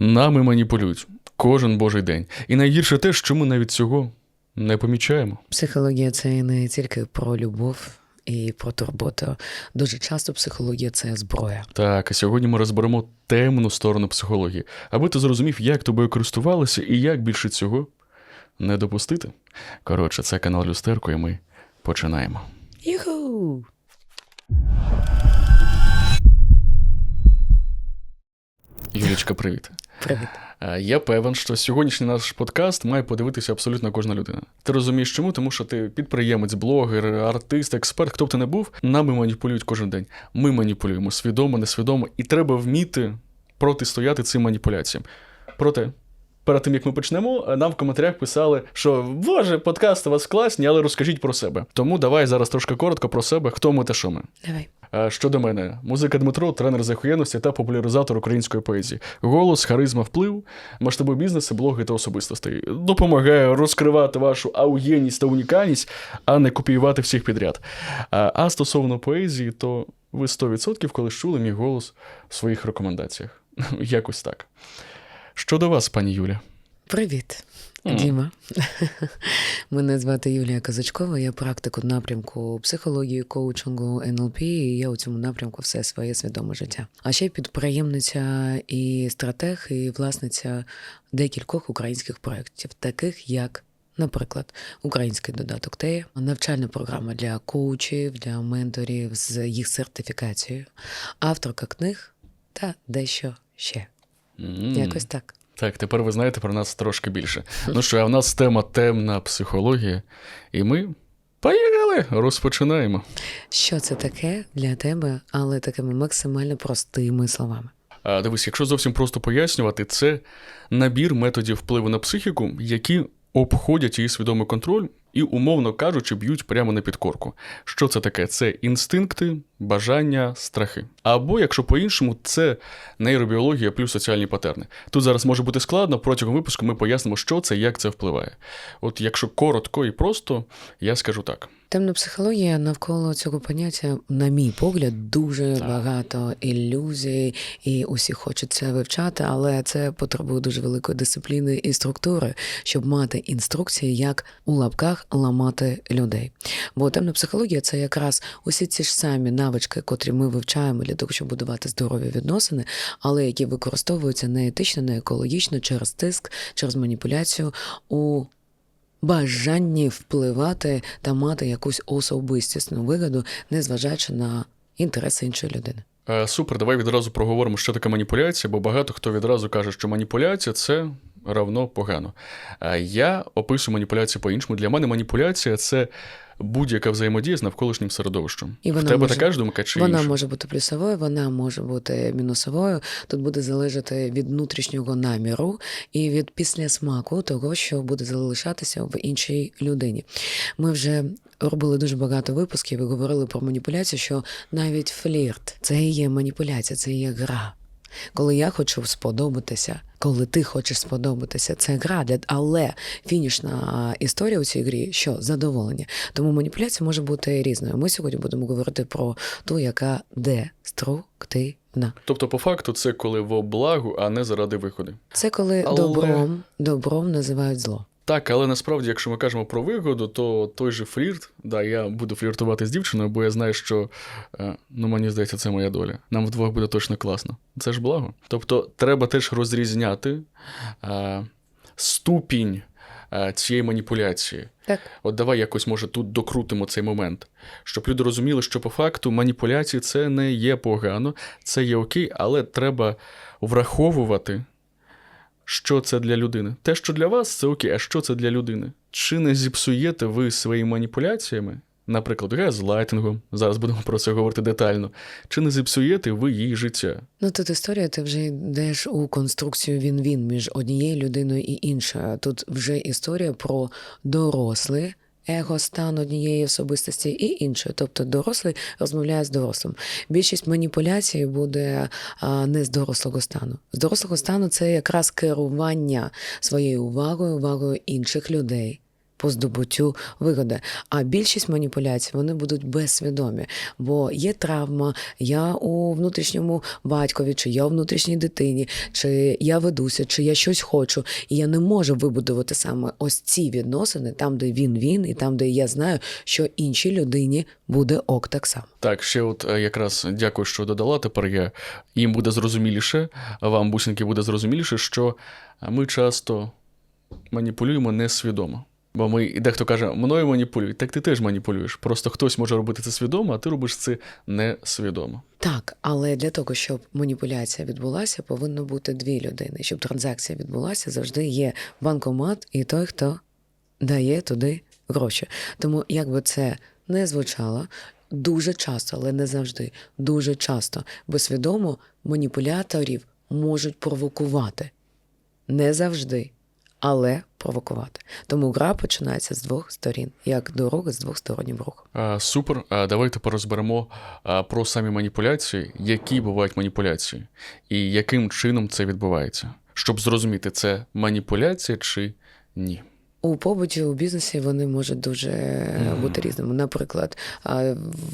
Нами маніпулюють кожен божий день. І найгірше те, що ми навіть цього не помічаємо. Психологія це не тільки про любов і про турботу. Дуже часто психологія це зброя. Так, а сьогодні ми розберемо темну сторону психології, аби ти зрозумів, як тобою користувалися і як більше цього не допустити. Коротше, це канал Люстерко, і ми починаємо. Юху! Юлічка, привіт. Привіт. Е, Я певен, що сьогоднішній наш подкаст має подивитися абсолютно кожна людина. Ти розумієш, чому? Тому що ти підприємець, блогер, артист, експерт, хто б ти не був, нами маніпулюють кожен день. Ми маніпулюємо свідомо, несвідомо, і треба вміти протистояти цим маніпуляціям. Проте. Перед тим як ми почнемо, нам в коментарях писали, що Боже, подкасти у вас класні, але розкажіть про себе. Тому давай зараз трошки коротко про себе, хто ми та що ми. Давай. А Щодо мене, музика Дмитро, тренер з та популяризатор української поезії. Голос, харизма, вплив, масштаби бізнесу, блоги та особистостей. Допомагає розкривати вашу ауєнність та унікальність, а не копіювати всіх підряд. А, а стосовно поезії, то ви 100% колись чули мій голос в своїх рекомендаціях. Якось так. Щодо вас, пані Юля. Привіт. Діма. Мене звати Юлія Казачкова, я практик у напрямку психології, коучингу, НЛП, і я у цьому напрямку все своє свідоме життя. А ще підприємниця і стратег, і власниця декількох українських проєктів, таких як. Наприклад, український додаток Тея, навчальна програма для коучів, для менторів з їх сертифікацією, авторка книг та дещо ще. М. Якось так. Так, тепер ви знаєте про нас трошки більше. Ну що, а в нас тема темна психологія, і ми поїхали, розпочинаємо. Що це таке для тебе, але такими максимально простими словами? А, дивись, якщо зовсім просто пояснювати, це набір методів впливу на психіку, які обходять її свідомий контроль і, умовно кажучи, б'ють прямо на підкорку. Що це таке? Це інстинкти, бажання, страхи. Або, якщо по-іншому, це нейробіологія плюс соціальні патерни. Тут зараз може бути складно, протягом випуску ми пояснимо, що це, як це впливає. От якщо коротко і просто, я скажу так. Темна психологія навколо цього поняття, на мій погляд, дуже Так. багато ілюзій, і усі хочуть це вивчати, але це потребує дуже великої дисципліни і структури, щоб мати інструкції, як у лапках ламати людей. Бо темна психологія це якраз усі ці ж самі навички, котрі ми вивчаємо для того, щоб будувати здорові відносини, але які використовуються не етично, не екологічно через тиск, через маніпуляцію у бажанні впливати та мати якусь особистісну вигоду, незважаючи на інтереси іншої людини. Е, Супер, давай відразу проговоримо, що таке маніпуляція, бо багато хто відразу каже, що маніпуляція це равно погано. Е, Я описую маніпуляцію по-іншому. Для мене маніпуляція це будь-яка взаємодія з навколишнім середовищем. І В вона тебе може- така ж думка чи Вона інша? може бути плюсовою, вона може бути мінусовою. Тут буде залежати від внутрішнього наміру і від післясмаку того, що буде залишатися в іншій людині. Ми вже робили дуже багато випусків і говорили про маніпуляцію, що навіть флірт це і є маніпуляція, це і є гра. Коли я хочу сподобатися, коли ти хочеш сподобатися, це гра, для- але фінішна історія у цій грі що задоволення. Тому маніпуляція може бути різною. Ми сьогодні будемо говорити про ту, яка деструктивна. Тобто, по факту, це коли во благу, а не заради виходу. Це коли Але- добром, добром називають зло. Так, але насправді, якщо ми кажемо про вигоду, то той же флірт, да, я буду фліртувати з дівчиною, бо я знаю, що е, ну мені здається, це моя доля. Нам вдвох буде точно класно. Це ж благо. Тобто, треба теж розрізняти е, ступінь е, цієї маніпуляції. Так. От давай якось, може, тут докрутимо цей момент, щоб люди розуміли, що по факту маніпуляції це не є погано, це є окей, але треба враховувати, що це для людини. Те, що для вас, це окей, а що це для людини? Чи не зіпсуєте ви своїми маніпуляціями, наприклад, газлайтингом, зараз будемо про це говорити детально, чи не зіпсуєте ви її життя? Ну тут історія, ти вже йдеш у конструкцію він-він між однією людиною і іншою. Тут вже історія про дорослий его-стан однієї особистості і іншої. Тобто дорослий розмовляє з дорослим. Більшість маніпуляцій буде не з дорослого стану. З дорослого стану це якраз керування своєю увагою, увагою інших людей. По здобуттю вигоди. А більшість маніпуляцій вони будуть безсвідомі, бо є травма, я у внутрішньому батькові, чи я у внутрішній дитині, чи я ведуся, чи я щось хочу, і я не можу вибудувати саме ось ці відносини, там, де він він, і там, де я знаю, що іншій людині буде ок так само. Так, ще от е, якраз дякую, що додала. Тепер я їм буде зрозуміліше, вам, бусинки, буде зрозуміліше, що ми часто маніпулюємо несвідомо. Бо ми, дехто каже, мною маніпулюють, так ти теж маніпулюєш. Просто хтось може робити це свідомо, а ти робиш це несвідомо. Так, але для того, щоб маніпуляція відбулася, повинно бути дві людини. Щоб транзакція відбулася, завжди є банкомат і той, хто дає туди гроші. Тому, як би це не звучало, дуже часто, але не завжди, дуже часто, безсвідомо маніпуляторів можуть провокувати. Не завжди, але провокувати. Тому гра починається з двох сторін, як дорога з двохстороннім рухом. А, супер. А, давайте порозберемо а, про самі маніпуляції, які бувають маніпуляції, і яким чином це відбувається, щоб зрозуміти, це маніпуляція чи ні. У побуті у бізнесі вони можуть дуже е, бути різними. Наприклад,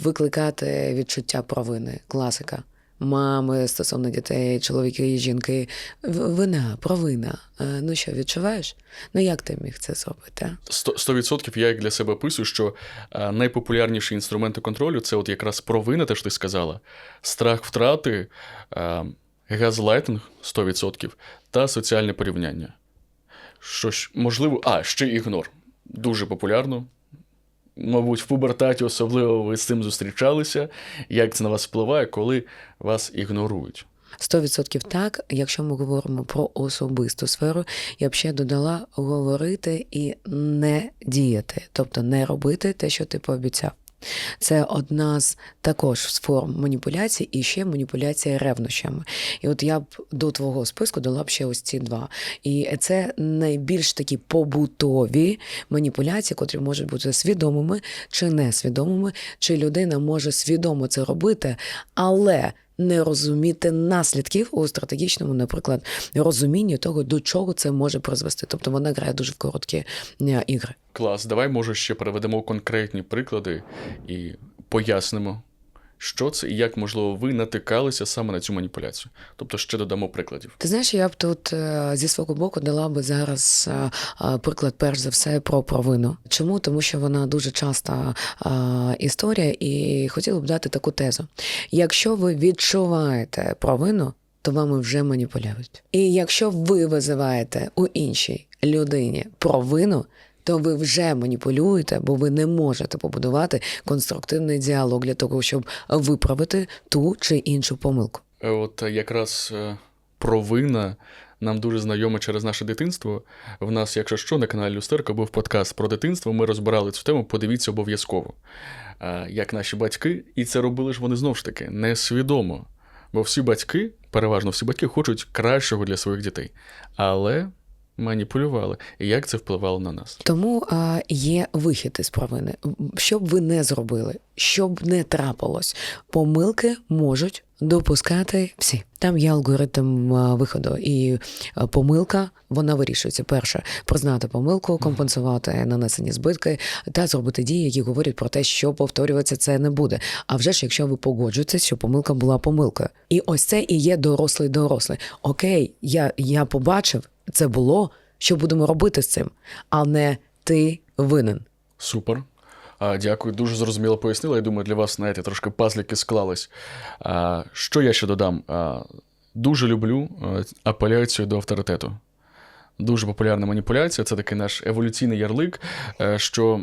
викликати відчуття провини, класика. Мами стосовно дітей, чоловіки і жінки. Вина, провина. Е, Ну що, відчуваєш? Ну як ти міг це зробити? Сто- 100% я як для себе описую, що найпопулярніші інструменти контролю це от якраз провина, те, що ти сказала, страх втрати, газлайтинг 100% та соціальне порівняння. Що ж, можливо, а, ще ігнор. Дуже популярно. Мабуть, в пубертаті особливо ви з цим зустрічалися. Як це на вас впливає, коли вас ігнорують? 100% так, якщо ми говоримо про особисту сферу, я б ще додала говорити і не діяти, тобто не робити те, що ти пообіцяв. Це одна з також форм маніпуляцій і ще маніпуляція ревнощами. І от я б до твого списку дала б ще ось ці два. І це найбільш такі побутові маніпуляції, котрі можуть бути свідомими чи несвідомими, чи людина може свідомо це робити, але не розуміти наслідків у стратегічному, наприклад, розумінні того, до чого це може призвести. Тобто вона грає дуже в короткі е, ігри. Клас, давай, може, ще переведемо конкретні приклади і пояснимо, що це і як, можливо, ви натикалися саме на цю маніпуляцію. Тобто ще додамо прикладів. Ти знаєш, я б тут е, зі свого боку дала би зараз е, е, приклад, перш за все, про провину. Чому? Тому що вона дуже часта історія, і хотіла б дати таку тезу. Якщо ви відчуваєте провину, то вами вже маніпулюють. І якщо ви визиваєте у іншій людині провину, то ви вже маніпулюєте, бо ви не можете побудувати конструктивний діалог для того, щоб виправити ту чи іншу помилку. Е, От якраз е, провина нам дуже знайома через наше дитинство. В нас, якщо що, на каналі Люстерка був подкаст про дитинство. Ми розбирали цю тему. Подивіться обов'язково, Е, як наші батьки, і це робили ж вони знову ж таки несвідомо. Бо всі батьки, переважно всі батьки, хочуть кращого для своїх дітей, але маніпулювали. І як це впливало на нас? Тому а, є вихід із провини. Що б ви не зробили, що б не трапилось, помилки можуть допускати всі. Там є алгоритм виходу, і помилка вона вирішується. Перше признати помилку, компенсувати нанесені збитки та зробити дії, які говорять про те, що повторюватися це не буде. А вже ж, якщо ви погоджуєтеся, що помилка була помилкою, і ось це і є дорослий дорослий. Окей, я, я побачив, це було. Що будемо робити з цим, а не ти винен. Супер. А, дякую, дуже зрозуміло пояснила. Я думаю, для вас, знаєте, трошки пазліки склались. А, що я ще додам? А, дуже люблю апеляцію до авторитету. Дуже популярна маніпуляція. Це такий наш еволюційний ярлик, е, що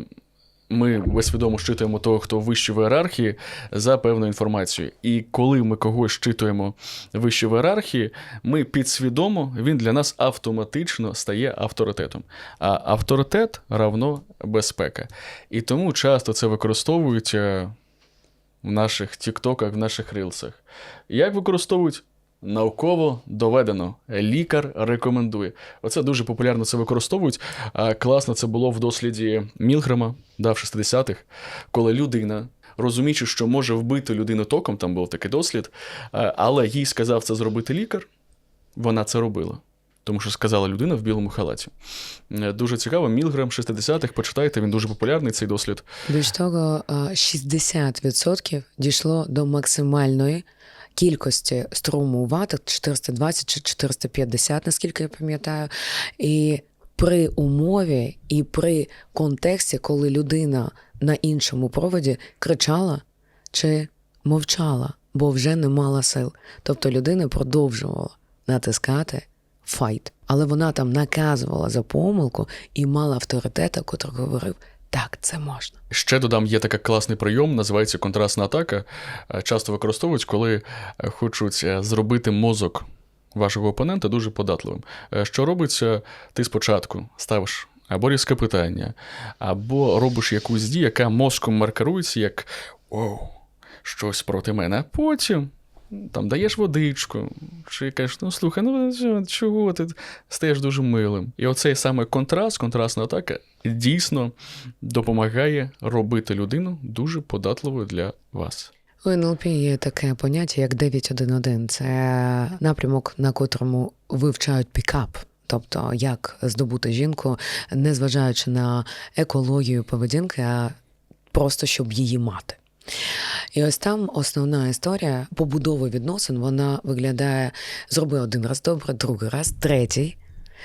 ми безсвідомо щитуємо того, хто вище в ієрархії, за певну інформацію. І коли ми когось щитуємо вище в ієрархії, ми підсвідомо він для нас автоматично стає авторитетом. А авторитет равно безпека. І тому часто це використовують е, в наших тіктоках, в наших рилсах. Як використовують? Науково доведено. Лікар рекомендує. Оце дуже популярно це використовують. Класно це було в досліді Мілграма, да, в 60-х, коли людина, розуміючи, що може вбити людину током, там був такий дослід, але їй сказав це зробити лікар, вона це робила. Тому що сказала людина в білому халаті. Е, Дуже цікаво, Мілграм 60-х, почитайте, він дуже популярний цей дослід. Більш того, а, 60% дійшло до максимальної кількості струму у ватах 420 чи 450, наскільки я пам'ятаю. І при умові і при контексті, коли людина на іншому проводі кричала чи мовчала, бо вже не мала сил. Тобто людина продовжувала натискати файт, але вона там наказувала за помилку і мала авторитета, котрий говорив: так, це можна. Ще додам, є такий класний прийом, називається контрастна атака. Е, Часто використовують, коли е, хочуть е, зробити мозок вашого опонента дуже податливим. Що робиться? Ти спочатку ставиш або різке питання, або робиш якусь дію, яка мозком маркерується як «Оу, щось проти мене, потім. Там даєш водичку, чи кажеш, ну слухай, ну чого- ти стаєш дуже милим. І оцей саме контраст, контрастна атака дійсно допомагає робити людину дуже податливою для вас. У НЛП є таке поняття, як 911. Це напрямок, на котрому вивчають пікап. Тобто, як здобути жінку, незважаючи на екологію поведінки, а просто щоб її мати. І ось там основна історія побудови відносин, вона виглядає: зроби один раз добре, другий раз, третій,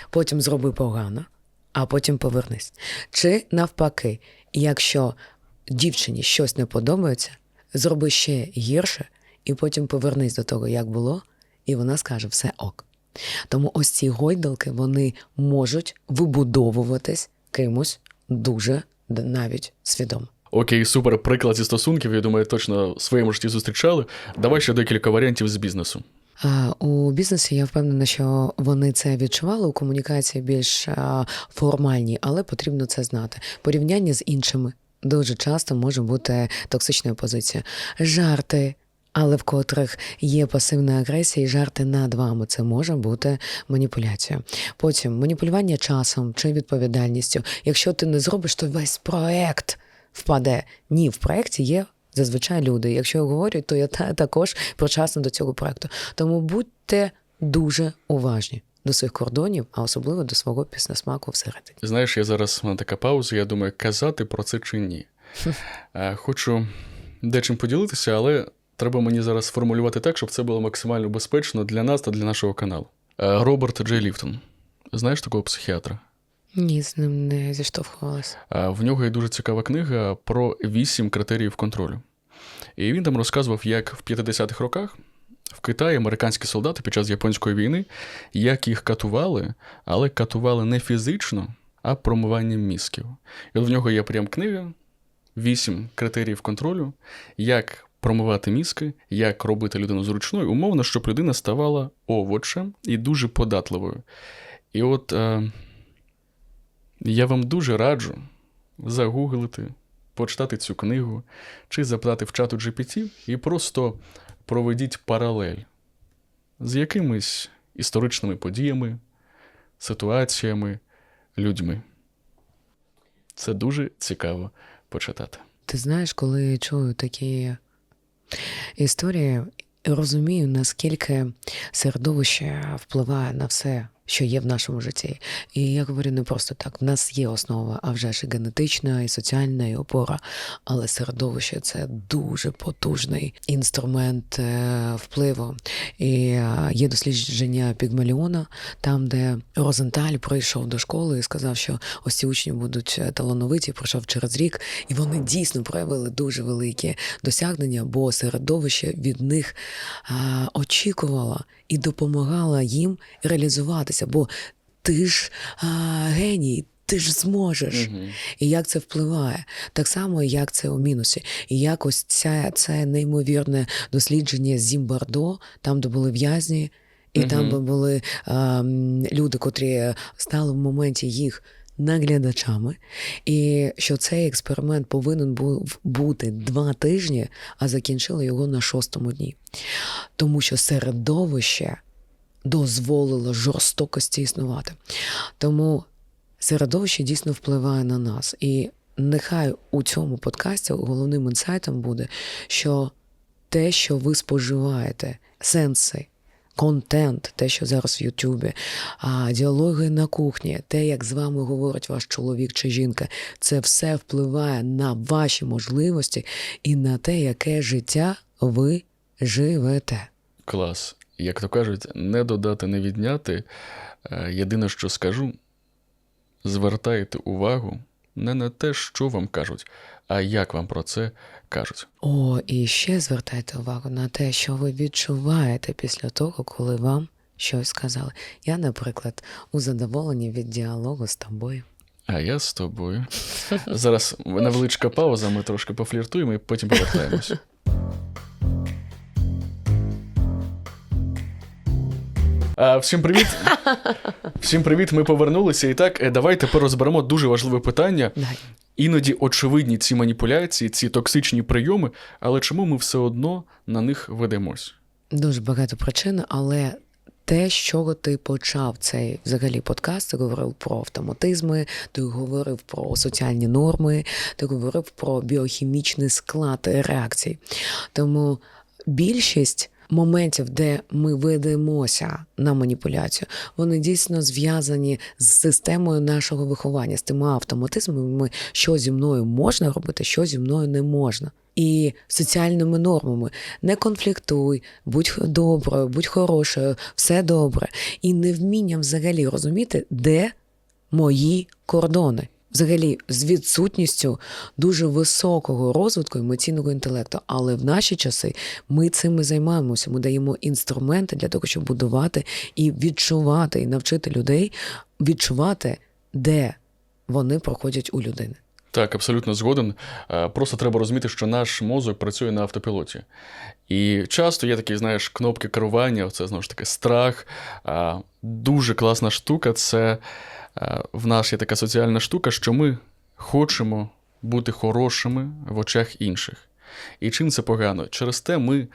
потім зроби погано, а потім повернись. Чи навпаки, якщо дівчині щось не подобається, зроби ще гірше, і потім повернись до того, як було, і вона скаже все ок. Тому ось ці гойдалки вони можуть вибудовуватись кимось дуже навіть свідомо. Окей, супер приклад зі стосунків. Я думаю, точно в своєму житті зустрічали. Давай ще декілька варіантів з бізнесу. У бізнесі я впевнена, що вони це відчували у комунікації більш а, формальній, але потрібно це знати. Порівняння з іншими дуже часто може бути токсичною позицією. Жарти. Але в котрих є пасивна агресія і жарти над вами, це може бути маніпуляцією. Потім маніпулювання часом чи відповідальністю. Якщо ти не зробиш, то весь проект впаде. Ні, в проєкті є зазвичай люди. Якщо я говорю, то я також причасна до цього проекту. Тому будьте дуже уважні до своїх кордонів, а особливо до свого піснесмаку всередині. Знаєш, я зараз мене така пауза, я думаю, казати про це чи ні. Е, Хочу дечим поділитися, але треба мені зараз сформулювати так, щоб це було максимально безпечно для нас та для нашого каналу. Е, Роберт Джей Ліфтон. Знаєш такого психіатра? Ні, з ним не зіштовхувалася. В нього є дуже цікава книга про вісім критеріїв контролю. І він там розказував, як в 50-х роках в Китаї американські солдати під час японської війни, як їх катували, але катували не фізично, а промиванням мізків. І от в нього є прям книга, вісім критеріїв контролю, як промивати мізки, як робити людину зручною, умовно, щоб людина ставала овочем і дуже податливою. І от е, я вам дуже раджу загуглити, почитати цю книгу, чи запитати в чату GPT і просто проведіть паралель з якимись історичними подіями, ситуаціями, людьми. Це дуже цікаво почитати. Ти знаєш, коли чую такі історії, розумію, наскільки середовище впливає на все, що є в нашому житті. І я говорю не просто так: в нас є основа, а вже ж і генетична, і соціальна, і опора. Але середовище це дуже потужний інструмент е, впливу. І е, є дослідження Пігмаліона, там, де Розенталь прийшов до школи і сказав, що ось ці учні будуть е, талановиті, пройшов через рік, і вони дійсно проявили дуже великі досягнення, бо середовище від них очікувало і допомагала їм реалізуватися. Бо ти ж а, геній, ти ж зможеш. Мгм. І як це впливає? Так само, як це у мінусі. І якось ця, це неймовірне дослідження Зімбардо, там, де були в'язні, і там, би де були а, люди, котрі стали в моменті їх наглядачами, і що цей експеримент повинен був бути два тижні, а закінчили його на шостому дні. Тому що середовище дозволило жорстокості існувати. Тому середовище дійсно впливає на нас. І нехай у цьому подкасті головним інсайтом буде, що те, що ви споживаєте, сенси контент, те, що зараз в Ютубі, а, діалоги на кухні, те, як з вами говорить ваш чоловік чи жінка, це все впливає на ваші можливості і на те, яке життя ви живете. Клас. Як то кажуть, не додати, не відняти. Е, Єдине, що скажу, звертайте увагу не на те, що вам кажуть, а як вам про це кажуть. О, і ще звертайте увагу на те, що ви відчуваєте після того, коли вам щось сказали. Я, наприклад, у задоволенні від діалогу з тобою. А я з тобою. Зараз невеличка пауза, ми трошки пофліртуємо і потім повертаємось. А, всім привіт! Всім привіт! Ми повернулися. І так, е, давай тепер розберемо дуже важливе питання. Дай. Іноді очевидні ці маніпуляції, ці токсичні прийоми, але чому ми все одно на них ведемось? Дуже багато причин, але те, з чого ти почав цей взагалі подкаст, ти говорив про автоматизми, ти говорив про соціальні норми, ти говорив про біохімічний склад реакцій. Тому більшість. Моментів, де ми ведемося на маніпуляцію, вони дійсно зв'язані з системою нашого виховання, з тими автоматизмами, що зі мною можна робити, що зі мною не можна. І соціальними нормами не конфліктуй, будь доброю, будь хорошою, все добре. І невмінням взагалі розуміти, де мої кордони. Взагалі, з відсутністю дуже високого розвитку емоційного інтелекту. Але в наші часи ми цим і займаємося. Ми даємо інструменти для того, щоб будувати і відчувати, і навчити людей відчувати, де вони проходять у людини. Так, абсолютно згоден. Е, Просто треба розуміти, що наш мозок працює на автопілоті. І часто є такі, знаєш, кнопки керування, це знову ж таки страх. Дуже класна штука. Це е, в нас є така соціальна штука, що ми хочемо бути хорошими в очах інших. І чим це погано? Через те ми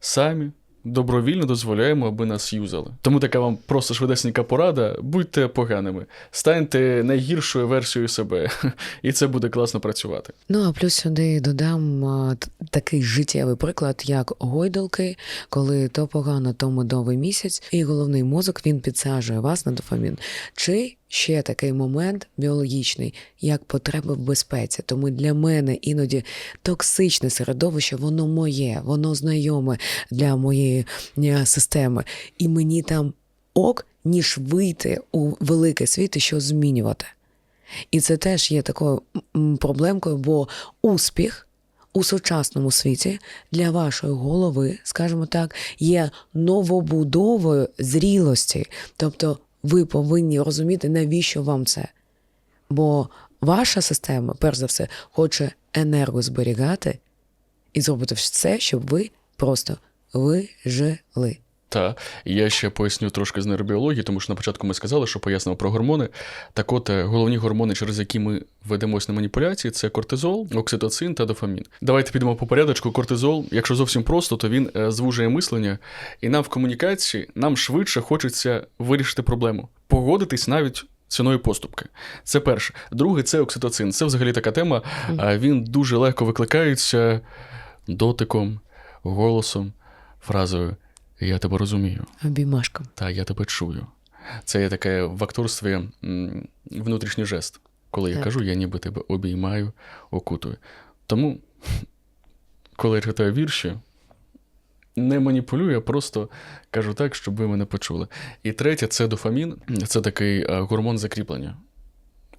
самі добровільно дозволяємо, аби нас юзали. Тому така вам просто швидесенька порада: будьте поганими, станьте найгіршою версією себе, і це буде класно працювати. Ну а плюс сюди додам такий життєвий приклад, як гойдалки, коли то погано, то медовий місяць, і головний мозок він підсаджує вас на дофамін. Чи ще такий момент біологічний, як потреби в безпеці. Тому для мене іноді токсичне середовище, воно моє, воно знайоме для моєї е, системи, і мені там ок, ніж вийти у великий світ і щось змінювати. І це теж є такою проблемкою, бо успіх у сучасному світі для вашої голови, скажімо так, є новобудовою зрілості. Тобто ви повинні розуміти, навіщо вам це. Бо ваша система, перш за все, хоче енергу зберігати і зробити все, щоб ви просто вижили. Та я ще поясню трошки з нейробіології, тому що на початку ми сказали, що пояснимо про гормони. Так от, е, головні гормони, через які ми ведемось на маніпуляції, це кортизол, окситоцин та дофамін. Давайте підемо по порядочку. Кортизол, якщо зовсім просто, то він е, звужує мислення, і нам в комунікації нам швидше хочеться вирішити проблему, погодитись навіть. Ціною поступки. Це перше. Друге, це окситоцин. Це взагалі така тема. Він дуже легко викликається дотиком, голосом, фразою Я тебе розумію. Обіймашком. Та я тебе чую. Це є таке в акторстві внутрішній жест. Коли я кажу, я ніби тебе обіймаю, окутую. Тому, коли я читаю вірші, не маніпулюю, я просто кажу так, щоб ви мене почули. І третє це дофамін, це такий е, гормон закріплення.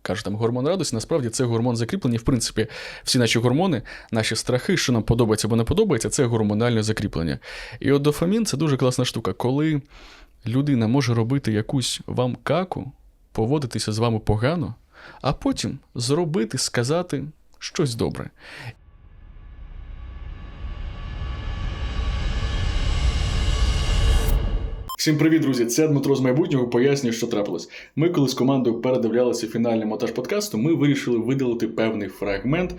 Кажуть, там гормон радості, насправді це гормон закріплення. В принципі, всі наші гормони, наші страхи, що нам подобається або не подобається, це гормональне закріплення. І от дофамін це дуже класна штука. Коли людина може робити якусь вам каку, поводитися з вами погано, а потім зробити, сказати щось добре. Всім привіт, друзі! Це Дмитро з майбутнього пояснює, що трапилось. Ми, коли з командою передивлялися фінальний монтаж подкасту, ми вирішили видалити певний фрагмент,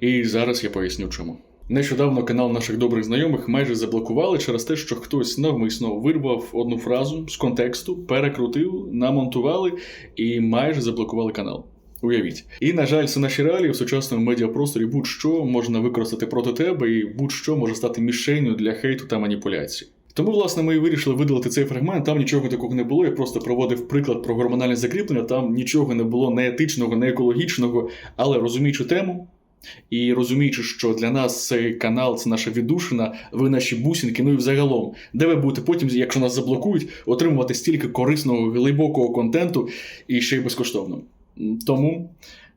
і зараз я поясню чому. Нещодавно канал наших добрих знайомих майже заблокували через те, що хтось навмисно вирвав одну фразу з контексту, перекрутив, намонтували і майже заблокували канал. Уявіть. І, на жаль, це наші реалії в сучасному медіапросторі будь-що можна використати проти тебе, і будь-що може стати мішенню для хейту та маніпуляцій. Тому, власне, ми і вирішили видалити цей фрагмент. Там нічого такого не було. Я просто проводив приклад про гормональне закріплення. Там нічого не було не етичного, не екологічного, але розуміючи тему. І розуміючи, що для нас цей канал це наша віддушина, ви наші бусинки, ну і взагалом, де ви будете потім, якщо нас заблокують, отримувати стільки корисного, глибокого контенту і ще й безкоштовно. Тому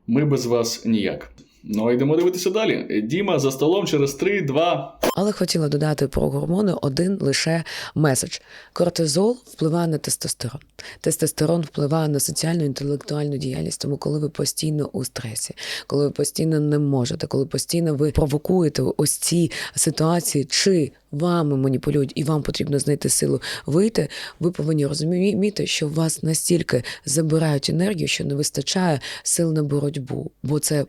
ми без вас ніяк. Ну а йдемо дивитися далі. Діма за столом через 3, 2, Але хотіла додати про гормони один лише меседж: кортизол впливає на тестостерон. Тестостерон впливає на соціальну інтелектуальну діяльність. Тому, коли ви постійно у стресі, коли ви постійно не можете, коли постійно ви провокуєте ось ці ситуації, чи вами маніпулюють, і вам потрібно знайти силу вийти, ви повинні розуміти, що вас настільки забирають енергію, що не вистачає сил на боротьбу, бо це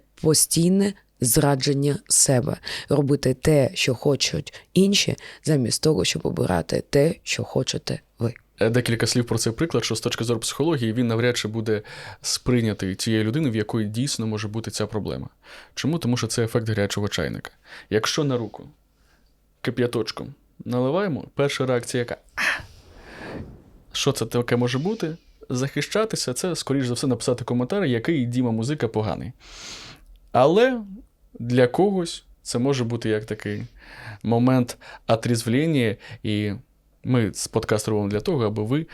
постійне зрадження себе, робити те, що хочуть інші, замість того, щоб обирати те, що хочете ви. Е, Декілька слів про цей приклад, що з точки зору психології він навряд чи буде сприйнятий тією людиною, в якої дійсно може бути ця проблема. Чому? Тому що це ефект гарячого чайника. Якщо на руку кип'яточком наливаємо, перша реакція яка? Що це таке може бути? Захищатися це, скоріш за все, написати коментар, який Діма музика поганий. Але для когось це може бути як такий момент отрізвлення, і ми з подкаст робимо для того, аби ви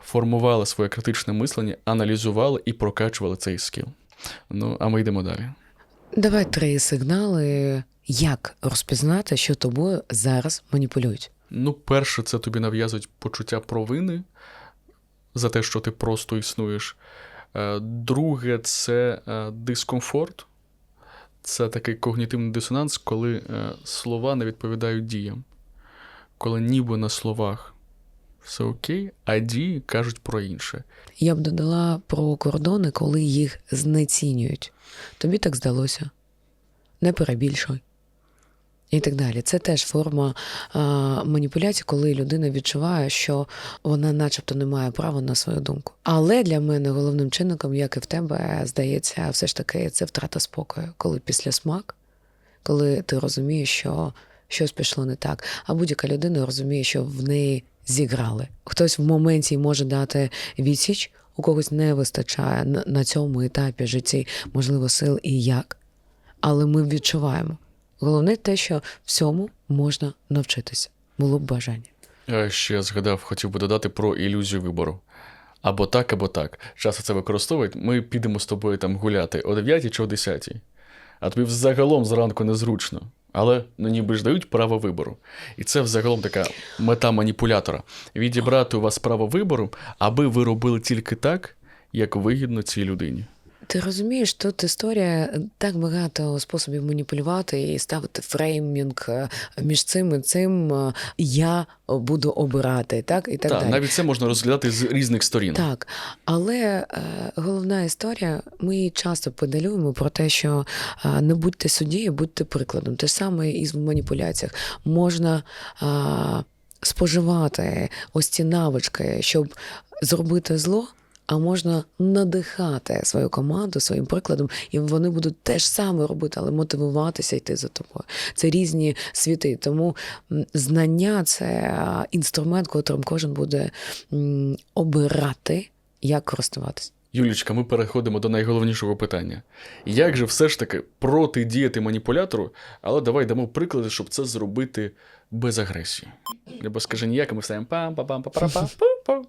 формували своє критичне мислення, аналізували і прокачували цей скіл. Ну, а ми йдемо далі. Давай три сигнали, як розпізнати, що тобою зараз маніпулюють. Ну, перше, це тобі нав'язують почуття провини за те, що ти просто існуєш. Е, Друге, це е, дискомфорт. Це такий когнітивний дисонанс, коли е, слова не відповідають діям. Коли ніби на словах все окей, а дії кажуть про інше. Я б додала про кордони, коли їх знецінюють. Тобі так здалося. Не перебільшуй. І так далі. Це теж форма а, маніпуляції, коли людина відчуває, що вона, начебто, не має права на свою думку. Але для мене головним чинником, як і в тебе, здається, все ж таки це втрата спокою, коли після смак, коли ти розумієш, що щось пішло не так, а будь-яка людина розуміє, що в неї зіграли. Хтось в моменті може дати відсіч, у когось не вистачає на, цьому етапі житті, можливо, сил і як. Але ми відчуваємо. Головне те, що всьому можна навчитися. Було б бажання. Я ще згадав, хотів би додати про ілюзію вибору. Або так, або так. Часто це використовують. Ми підемо з тобою там гуляти о 9 чи о 10. А тобі взагалом зранку незручно. Але ну ніби ж дають право вибору. І це взагалом така мета маніпулятора: відібрати у вас право вибору, аби ви робили тільки так, як вигідно цій людині. Ти розумієш, тут історія так багато способів маніпулювати і ставити фреймінг е, між цим і цим е, я буду обирати, так і так Так, далі. навіть це можна розглядати з різних сторін. Так, але е, головна історія, ми її часто педалюємо про те, що е, не будьте суддєю, будьте прикладом. Те ж саме і в маніпуляціях. Можна е, споживати ось ці навички, щоб зробити зло. А можна надихати свою команду своїм прикладом, і вони будуть те ж саме робити, але мотивуватися йти за тобою. Це різні світи. Тому знання це інструмент, котрим кожен буде обирати, як користуватися. Юлічка, ми переходимо до найголовнішого питання. Як же все ж таки протидіяти маніпулятору, але давай дамо приклади, щоб це зробити без агресії. Або скажи ніяк, ми встаємо пам пам пам пам пам пам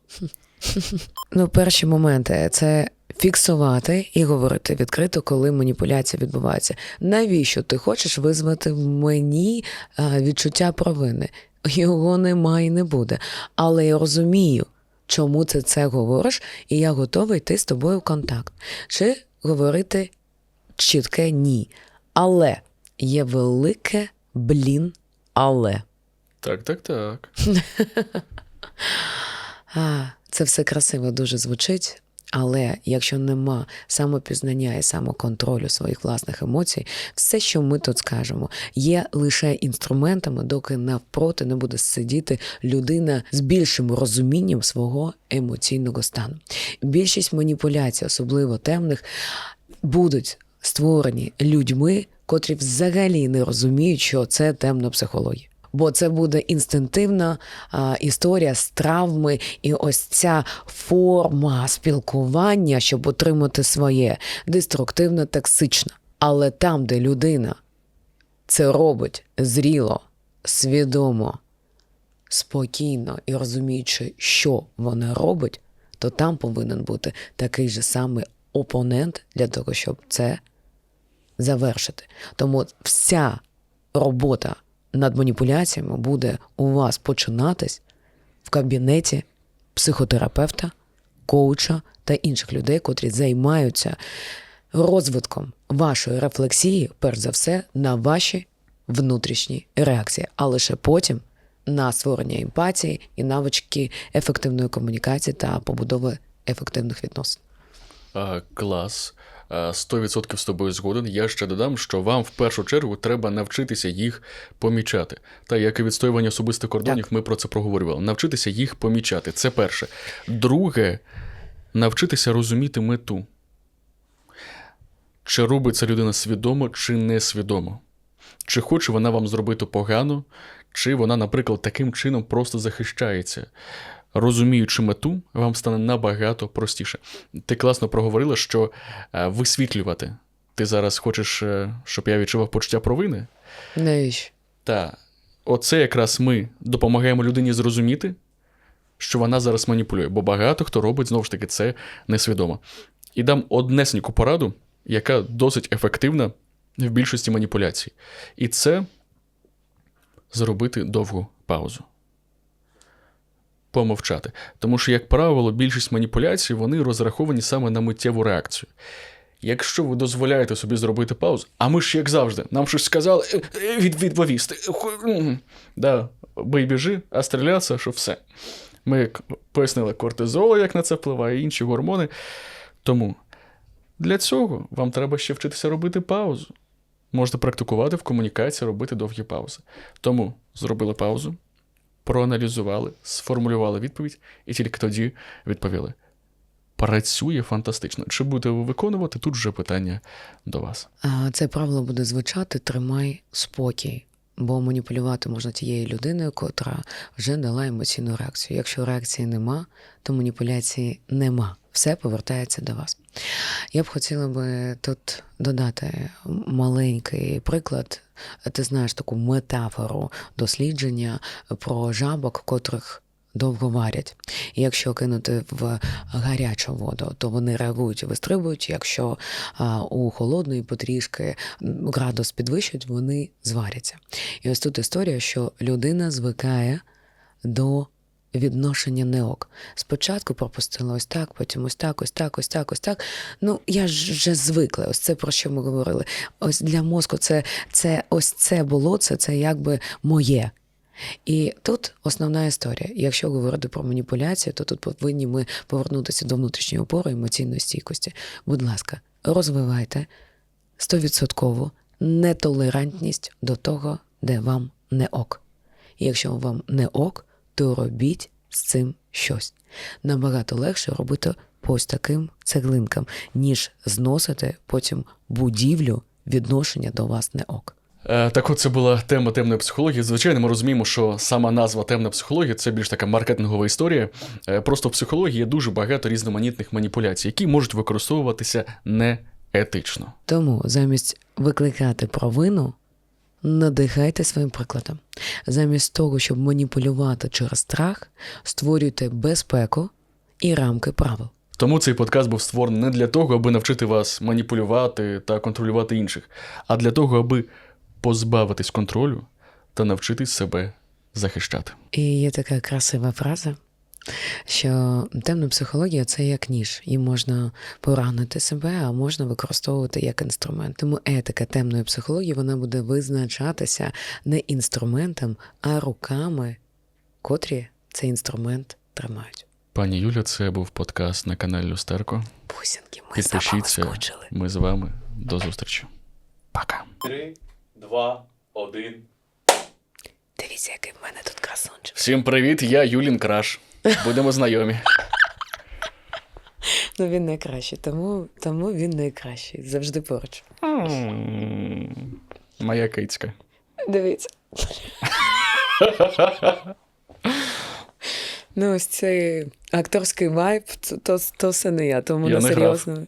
Ну, перші моменти це фіксувати і говорити відкрито, коли маніпуляція відбувається. Навіщо ти хочеш визвати в мені відчуття провини? Його немає і не буде. Але я розумію, чому ти це говориш, і я готова йти з тобою в контакт. Чи говорити чітке ні. Але є велике блін, але. Так, так, так. Це все красиво дуже звучить, але якщо нема самопізнання і самоконтролю своїх власних емоцій, все, що ми тут скажемо, є лише інструментами, доки навпроти не буде сидіти людина з більшим розумінням свого емоційного стану. Більшість маніпуляцій, особливо темних, будуть створені людьми, котрі взагалі не розуміють, що це темна психологія. Бо це буде інстинктивна історія з травми, і ось ця форма спілкування, щоб отримати своє, деструктивно токсична. Але там, де людина це робить зріло, свідомо, спокійно і розуміючи, що вона робить, то там повинен бути такий же самий опонент для того, щоб це завершити. Тому вся робота над маніпуляціями буде у вас починатись в кабінеті психотерапевта, коуча та інших людей, котрі займаються розвитком вашої рефлексії, перш за все, на ваші внутрішні реакції, а лише потім на створення емпатії і навички ефективної комунікації та побудови ефективних відносин. Клас. А, 100% з тобою згоден. Я ще додам, що вам в першу чергу треба навчитися їх помічати. Та як і відстоювання особистих кордонів, ми про це проговорювали. Навчитися їх помічати. Це перше. Друге, навчитися розуміти мету. Чи робить це людина свідомо, чи несвідомо. Чи хоче вона вам зробити погано, чи вона, наприклад, таким чином просто захищається. Розуміючи мету, вам стане набагато простіше. Ти класно проговорила, що е, висвітлювати. Ти зараз хочеш, е, щоб я відчував почуття провини? Навіщо? Та оце якраз ми допомагаємо людині зрозуміти, що вона зараз маніпулює, бо багато хто робить знову ж таки це несвідомо. І дам однесеньку пораду, яка досить ефективна в більшості маніпуляцій. І це зробити довгу паузу. Помовчати. Тому що, як правило, більшість маніпуляцій вони розраховані саме на миттєву реакцію. Якщо ви дозволяєте собі зробити паузу, а ми ж як завжди, нам щось сказали, е, е, від, відповісти. Да, бий а стрілятися, що все. Ми пояснили кортизол, як на це впливає, інші гормони. Тому для цього вам треба ще вчитися робити паузу. Можете практикувати в комунікації, робити довгі паузи. Тому зробили паузу, проаналізували, сформулювали відповідь і тільки тоді відповіли. Працює фантастично. Чи будете ви виконувати? Тут вже питання до вас. Це правило буде звучати тримай спокій, бо маніпулювати можна тією людиною, котра вже дала емоційну реакцію. Якщо реакції нема, то маніпуляції нема. Все повертається до вас. Я б хотіла би тут додати маленький приклад. Ти знаєш таку метафору дослідження про жабок, котрих довго варять. І якщо кинути в гарячу воду, то вони реагують і вистрибують. Якщо а, у холодної потрішки градус підвищують, вони зваряться. І ось тут історія, що людина звикає до відношення неок. Спочатку пропустила ось так, потім ось так, ось так, ось так, ось так. Ну, я ж вже звикла. Ось це про що ми говорили. Ось для мозку це, це ось це було, це, це якби моє. І тут основна історія. Якщо говорити про маніпуляцію, то тут повинні ми повернутися до внутрішньої опори емоційної стійкості. Будь ласка, розвивайте стовідсоткову нетолерантність до того, де вам не ок. І якщо вам не ок, то робіть з цим щось. Набагато легше робити по ось таким цеглинкам, ніж зносити потім будівлю відношення до вас не ок. Е, так от це була тема темної психології. Звичайно, ми розуміємо, що сама назва темна психологія це більш така маркетингова історія. Е, просто в психології є дуже багато різноманітних маніпуляцій, які можуть використовуватися неетично. Тому замість викликати провину, надихайте своїм прикладом. Замість того, щоб маніпулювати через страх, створюйте безпеку і рамки правил. Тому цей подкаст був створений не для того, аби навчити вас маніпулювати та контролювати інших, а для того, аби позбавитись контролю та навчитись себе захищати. І є така красива фраза, що темна психологія це як ніж, її можна поранити себе, а можна використовувати як інструмент. Тому етика темної психології вона буде визначатися не інструментом, а руками, котрі цей інструмент тримають. Пані Юля, це був подкаст на каналі Люстерко. Бусинки, ми за вами скучили. Ми з вами. До зустрічі. Пока. Три, два, один. Дивіться, який в мене тут красунчик. Всім привіт, я Юлін Краш. Будемо знайомі. Ну він найкращий, тому, тому він найкращий. Завжди поруч. Моя кицька. Дивіться. Ну, ось цей акторський вайб, то, то, то все не я, тому Я на не серйозно.